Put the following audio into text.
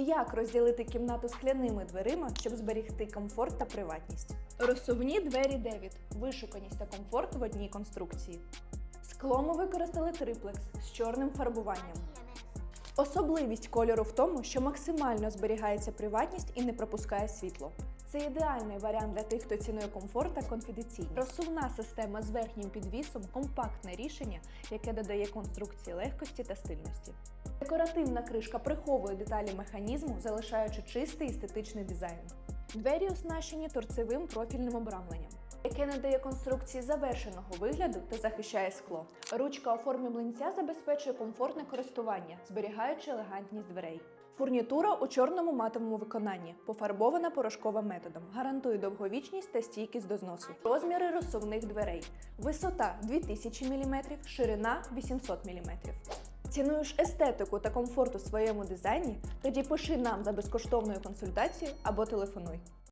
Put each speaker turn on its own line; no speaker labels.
Як розділити кімнату скляними дверима, щоб зберегти комфорт та приватність? Розсувні двері Девід. Вишуканість та комфорт в одній конструкції. Скло ми використали триплекс з чорним фарбуванням. Особливість кольору в тому, що максимально зберігається приватність і не пропускає світло. Це ідеальний варіант для тих, хто цінує комфорт та конфіденційність. Розсувна система з верхнім підвісом компактне рішення, яке додає конструкції легкості та стильності. Декоративна кришка приховує деталі механізму, залишаючи чистий естетичний дизайн. Двері оснащені торцевим профільним обрамленням, яке надає конструкції завершеного вигляду та захищає скло. Ручка у формі млинця забезпечує комфортне користування, зберігаючи елегантність дверей. Фурнітура у чорному матовому виконанні, пофарбована порошковим методом, гарантує довговічність та стійкість до зносу. Розміри розсувних дверей: висота 2000 мм, ширина 800 мм. Цінуєш естетику та комфорт у своєму дизайні? Тоді пиши нам за безкоштовною консультацією або телефонуй.